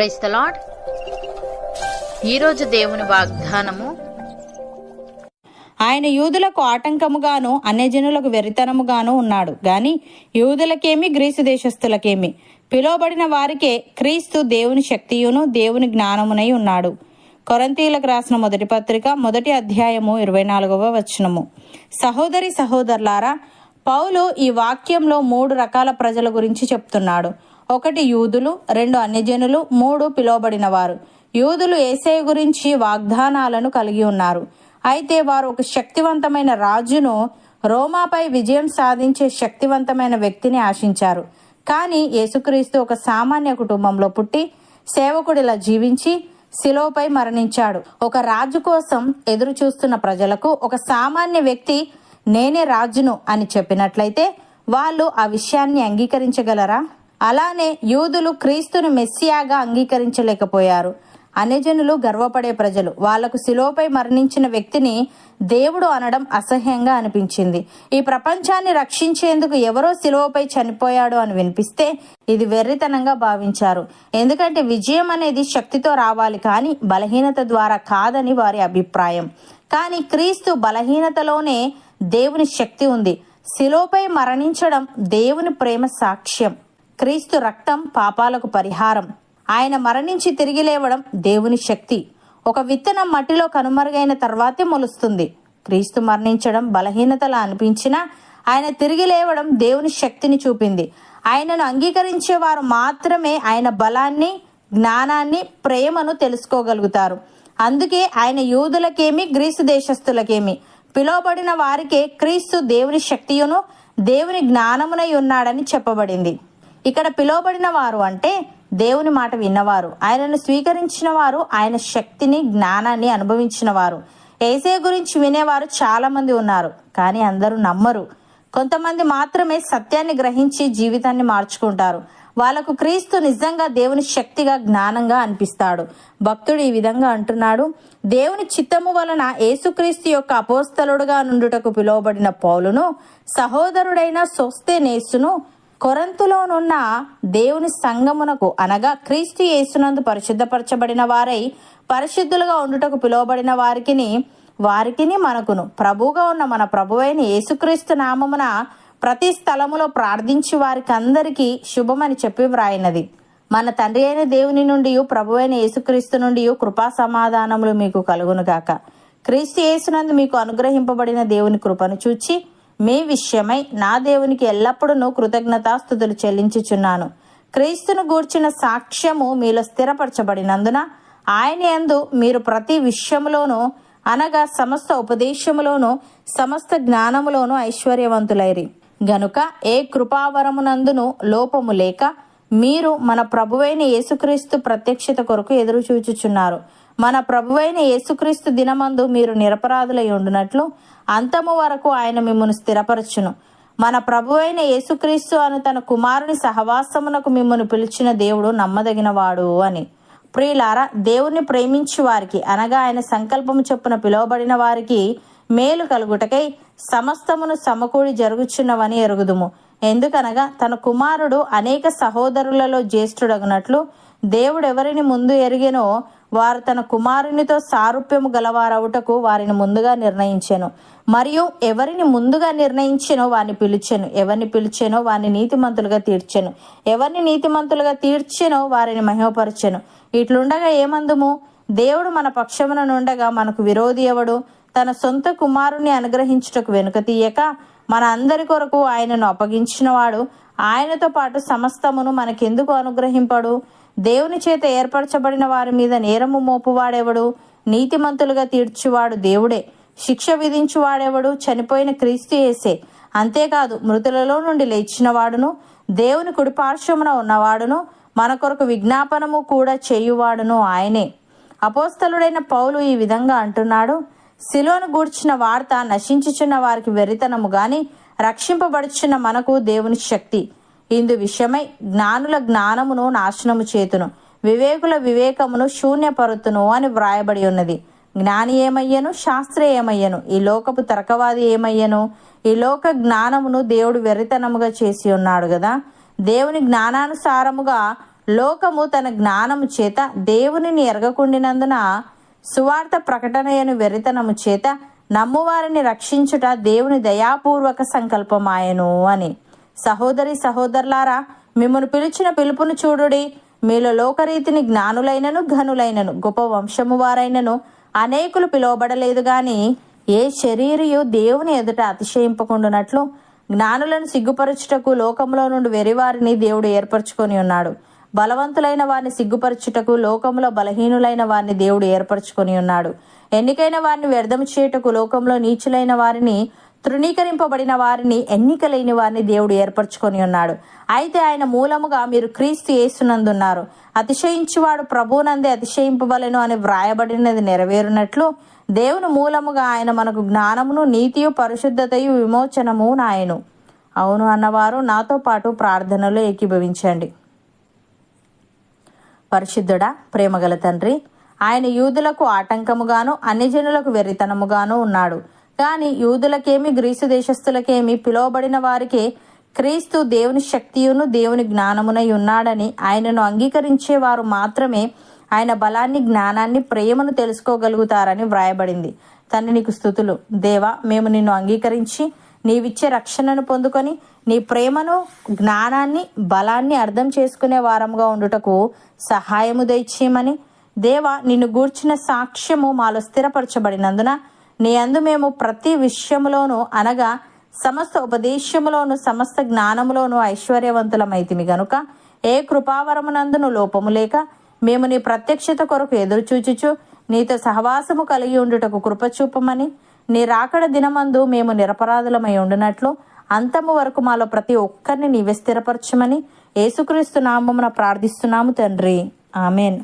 Price the lord ఈరోజు దేవుని వాగ్దానము. ఆయన యూదులకు ఆటంకముగాను అన్యజనులకు వెరితనముగాను ఉన్నాడు. గాని యూదులకేమి గ్రీసు దేశస్థులకేమి? పిలువబడిన వారికే క్రీస్తు దేవుని శక్తియును దేవుని జ్ఞానమునై ఉన్నాడు. కొరంతీలకు రాసిన మొదటి పత్రిక మొదటి అధ్యాయము ఇరవై నాలుగవ వచనము. సహోదరి సహోదరులారా పౌలు ఈ వాక్యంలో మూడు రకాల ప్రజల గురించి చెప్తున్నాడు. ఒకటి యూదులు రెండు అన్యజనులు మూడు పిలువబడిన వారు యూదులు ఏసయ గురించి వాగ్దానాలను కలిగి ఉన్నారు. అయితే వారు ఒక శక్తివంతమైన రాజును రోమాపై విజయం సాధించే శక్తివంతమైన వ్యక్తిని ఆశించారు. కానీ యేసుక్రీస్తు ఒక సామాన్య కుటుంబంలో పుట్టి సేవకుడిలా జీవించి శిలోపై మరణించాడు. ఒక రాజు కోసం ఎదురు చూస్తున్న ప్రజలకు ఒక సామాన్య వ్యక్తి నేనే రాజును అని చెప్పినట్లయితే వాళ్ళు ఆ విషయాన్ని అంగీకరించగలరా? అలానే యూదులు క్రీస్తును మెస్సియాగా అంగీకరించలేకపోయారు. అనేజనులు గర్వపడే ప్రజలు వాళ్ళకు శిలోపై మరణించిన వ్యక్తిని దేవుడు అనడం అసహ్యంగా అనిపించింది. ఈ ప్రపంచాన్ని రక్షించేందుకు ఎవరో శిలువపై చనిపోయాడు అని వినిపిస్తే ఇది వెర్రితనంగా భావించారు. ఎందుకంటే విజయం అనేది శక్తితో రావాలి కానీ బలహీనత ద్వారా కాదని వారి అభిప్రాయం. కానీ క్రీస్తు బలహీనతలోనే దేవుని శక్తి ఉంది. శిలోపై మరణించడం దేవుని ప్రేమ సాక్ష్యం. క్రీస్తు రక్తం పాపాలకు పరిహారం. ఆయన మరణించి తిరిగి లేవడం దేవుని శక్తి. ఒక విత్తనం మట్టిలో కనుమరుగైన తర్వాతే మొలుస్తుంది. క్రీస్తు మరణించడం బలహీనతలా అనిపించినా ఆయన తిరిగి లేవడం దేవుని శక్తిని చూపింది. ఆయనను అంగీకరించే వారు మాత్రమే ఆయన బలాన్ని జ్ఞానాన్ని ప్రేమను తెలుసుకోగలుగుతారు. అందుకే ఆయన యూదులకేమి గ్రీసు దేశస్థులకేమి. పిలువబడిన వారికే క్రీస్తు దేవుని శక్తియును దేవుని జ్ఞానమునై ఉన్నాడని చెప్పబడింది. ఇక్కడ పిలువబడిన వారు అంటే దేవుని మాట విన్నవారు. ఆయనను స్వీకరించిన వారు ఆయన శక్తిని జ్ఞానాన్ని అనుభవించిన వారు. ఏసే గురించి వినేవారు చాలా మంది ఉన్నారు కానీ అందరూ నమ్మరు. కొంతమంది మాత్రమే సత్యాన్ని గ్రహించి జీవితాన్ని మార్చుకుంటారు. వాళ్ళకు క్రీస్తు నిజంగా దేవుని శక్తిగా జ్ఞానంగా అనిపిస్తాడు. భక్తుడు ఈ విధంగా అంటున్నాడు దేవుని చిత్తము వలన యేసుక్రీస్తు యొక్క అపోస్తలుడుగా నుండుటకు పిలువబడిన పౌలును సహోదరుడైన సొస్తే నేసును కొరంతులోనున్న దేవుని సంగమునకు అనగా క్రీస్తు యేసునందు పరిశుద్ధపరచబడిన వారై పరిశుద్ధులుగా ఉండుటకు పిలువబడిన వారికిని వారికిని మనకును. ప్రభువుగా ఉన్న మన ప్రభువైన యేసుక్రీస్తు నామమున ప్రతి స్థలములో ప్రార్థించి వారికి అందరికీ శుభమని చెప్పి వ్రాయినది. మన తండ్రి అయిన దేవుని నుండి ప్రభువైన యేసుక్రీస్తు నుండి కృపా సమాధానములు మీకు కలుగునుగాక. క్రీస్తు యేసునందు మీకు అనుగ్రహింపబడిన దేవుని కృపను చూచి మీ విషయమై నా దేవునికి ఎల్లప్పుడూ కృతజ్ఞతాస్థుతులు చెల్లించుచున్నాను. క్రీస్తును గూర్చిన సాక్ష్యము మీలో స్థిరపరచబడినందున ఆయన యందు మీరు ప్రతి విషయములోనూ అనగా సమస్త ఉపదేశములోను సమస్త జ్ఞానములోను ఐశ్వర్యవంతులైరి. గనుక ఏ కృపావరమునందును లోపము లేక మీరు మన ప్రభువైన యేసుక్రీస్తు ప్రత్యక్షత కొరకు ఎదురు చూచుచున్నారు. మన ప్రభువైన యేసుక్రీస్తు దినమందు మీరు నిరపరాధులై ఉండునట్లు అంతము వరకు ఆయన మిమ్మల్ని స్థిరపరచును. మన ప్రభువైన యేసుక్రీస్తు అను తన కుమారుని సహవాసమునకు మిమ్మల్ని పిలిచిన దేవుడు నమ్మదగినవాడు అని. ప్రియులారా దేవుణ్ణి ప్రేమించి వారికి అనగా ఆయన సంకల్పము చొప్పున పిలువబడిన వారికి మేలు కలుగుటకై సమస్తమును సమకూడి జరుగుచున్నవని ఎరుగుదుము. ఎందుకనగా తన కుమారుడు అనేక సహోదరులలో జ్యేష్ఠుడగినట్లు దేవుడు ఎవరిని ముందు ఎరిగెనో వారు తన కుమారునితో సారూప్యము గలవారవుటకు వారిని ముందుగా నిర్ణయించెను. మరియు ఎవరిని ముందుగా నిర్ణయించెనో వారిని పిలిచెను. ఎవరిని పిలిచెనో వారిని నీతిమంతులుగా తీర్చెను. ఎవరిని నీతిమంతులుగా తీర్చెనో వారిని మహిమపరచెను. ఇట్లుండగా ఏమందుము? దేవుడు మన పక్షమున నుండగా మనకు విరోధి ఎవడు తన సొంత కుమారుని అనుగ్రహించుటకు వెనుక తీయక మన అందరి కొరకు ఆయనను అప్పగించినవాడు. ఆయనతో పాటు సమస్తమును మనకెందుకు అనుగ్రహింపడు? దేవుని చేత ఏర్పరచబడిన వారి మీద నేరము మోపువాడెవడు? నీతిమంతులుగా తీర్చువాడు దేవుడే. శిక్ష విధించువాడెవడు? చనిపోయిన క్రీస్తు యేసే. అంతేకాదు మృతులలో నుండి లేచినవాడును దేవుని కుడిపార్శ్వమున ఉన్నవాడును మన కొరకు విజ్ఞాపనము కూడా చేయువాడును ఆయనే. అపోస్తలుడైన పౌలు ఈ విధంగా అంటున్నాడు. శిలోను గూర్చిన వార్త నశించుచున్న వారికి వెరితనము గాని రక్షింపబడుచున్న మనకు దేవుని శక్తి. ఇందు విషయమై జ్ఞానుల జ్ఞానమును నాశనము చేతును. వివేకుల వివేకమును శూన్యపరుతును అని వ్రాయబడి ఉన్నది. జ్ఞాని ఏమయ్యను? శాస్త్రి ఏమయ్యను? ఈ లోకపు తర్కవాది ఏమయ్యను? ఈ లోక జ్ఞానమును దేవుడు వెర్రితనముగా చేసి ఉన్నాడు కదా దేవుని జ్ఞానానుసారముగా లోకము తన జ్ఞానము చేత దేవునిని ఎరగకుండినందున సువార్త ప్రకటనయను వెరితనము చేత నమ్మువారిని రక్షించుట దేవుని దయాపూర్వక సంకల్పమాయను అని. సహోదరి సహోదరులారా మిమ్మను పిలిచిన పిలుపును చూడుడి. మీలో లోకరీతిని జ్ఞానులైనను ఘనులైనను గొప్ప వంశము వారైనను అనేకులు పిలువబడలేదు గాని ఏ శరీరియు దేవుని ఎదుట అతిశయింపకుండునట్లు జ్ఞానులను సిగ్గుపరచుటకు లోకంలో నుండి వెరివారిని దేవుడు ఏర్పరచుకొని ఉన్నాడు. బలవంతులైన వారిని సిగ్గుపరచుటకు లోకంలో బలహీనులైన వారిని దేవుడు ఏర్పరచుకొని ఉన్నాడు. ఎన్నికైన వారిని వ్యర్థం చేయుటకు లోకంలో నీచులైన వారిని తృణీకరింపబడిన వారిని ఎన్నిక లేని వారిని దేవుడు ఏర్పరచుకొని ఉన్నాడు. అయితే ఆయన మూలముగా మీరు క్రీస్తు యేసునందున్నారు. అతిశయించువాడు ప్రభువునందే అతిశయింపవలెను అని వ్రాయబడినది నెరవేరునట్లు దేవుని మూలముగా ఆయన మనకు జ్ఞానమును నీతియు పరిశుద్ధతయు విమోచనము నాయను అవును అన్నవారు నాతో పాటు ప్రార్థనలో ఏకీభవించండి. పరిశుద్ధుడా ప్రేమగల తండ్రి. ఆయన యూదులకు ఆటంకముగాను అన్ని జనులకు వెర్రితనముగాను ఉన్నాడు. కానీ యూదులకేమి గ్రీసు దేశస్థులకేమి పిలువబడిన వారికే క్రీస్తు దేవుని శక్తియును దేవుని జ్ఞానమునై ఉన్నాడని ఆయనను అంగీకరించే వారు మాత్రమే ఆయన బలాన్ని జ్ఞానాన్ని ప్రేమను తెలుసుకోగలుగుతారని వ్రాయబడింది. తండ్రి నీకు స్థుతులు. దేవా మేము నిన్ను అంగీకరించి నీవిచ్చే రక్షణను పొందుకొని నీ ప్రేమను జ్ఞానాన్ని బలాన్ని అర్థం చేసుకునే వారంగా ఉండుటకు సహాయము దయచేయమని దేవా నిన్ను గూర్చిన సాక్ష్యము మాలో స్థిరపరచబడినందున నీ అందు మేము ప్రతి విషయంలోనూ అనగా సమస్త ఉపదేశములోను సమస్త జ్ఞానములోను ఐశ్వర్యవంతులమైతిమి గనుక ఏ కృపావరమునందును లోపము లేక మేము నీ ప్రత్యక్షత కొరకు ఎదురుచూచుచు నీతో సహవాసము కలిగి ఉండుటకు కృపచూపమని నీ రాకడ దినమందు మేము నిరపరాధులమై ఉండునట్లు అంతము వరకు మాలో ప్రతి ఒక్కరిని నీవే స్థిరపరచమని యేసుక్రీస్తు నామమున ప్రార్థిస్తున్నాము తండ్రి. ఆమెన్.